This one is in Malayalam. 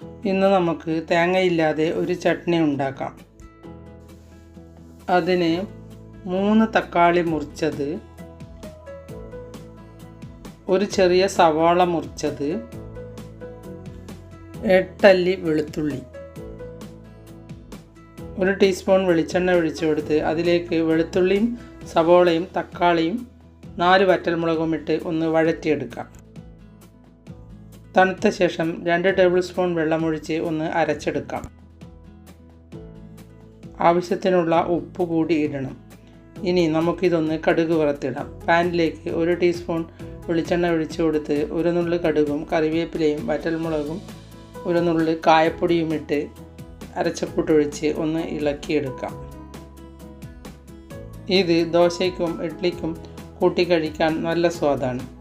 ഇന്ന് നമുക്ക് തേങ്ങയില്ലാതെ ഒരു ചട്നി ഉണ്ടാക്കാം. അതിന് മൂന്ന് തക്കാളി മുറിച്ചത് ഒരു ചെറിയ സവാള മുറിച്ചത് എട്ടല്ലി വെളുത്തുള്ളി. ഒരു ടീസ്പൂൺ വെളിച്ചെണ്ണ ഒഴിച്ചു കൊടുത്ത് അതിലേക്ക് വെളുത്തുള്ളിയും സവോളയും തക്കാളിയും നാല് വറ്റൽമുളകും ഇട്ട് ഒന്ന് വഴറ്റിയെടുക്കാം. തണുത്ത ശേഷം രണ്ട് ടേബിൾ സ്പൂൺ വെള്ളമൊഴിച്ച് ഒന്ന് അരച്ചെടുക്കാം. ആവശ്യത്തിനുള്ള ഉപ്പ് കൂടി ഇടണം. ഇനി നമുക്കിതൊന്ന് കടുക് വറുത്തിടാം. പാനിലേക്ക് ഒരു ടീസ്പൂൺ വെളിച്ചെണ്ണ ഒഴിച്ചു കൊടുത്ത് ഒരു നുള്ളു കടുകും കറിവേപ്പിലയും വറ്റൽമുളകും ഒരു നുള്ളു കായപ്പൊടിയും ഇട്ട് അരച്ചക്കൂട്ടൊഴിച്ച് ഒന്ന് ഇളക്കിയെടുക്കാം. ഇത് ദോശയ്ക്കും ഇഡ്ലിക്കും കൂട്ടി കഴിക്കാൻ നല്ല സ്വാദാണ്.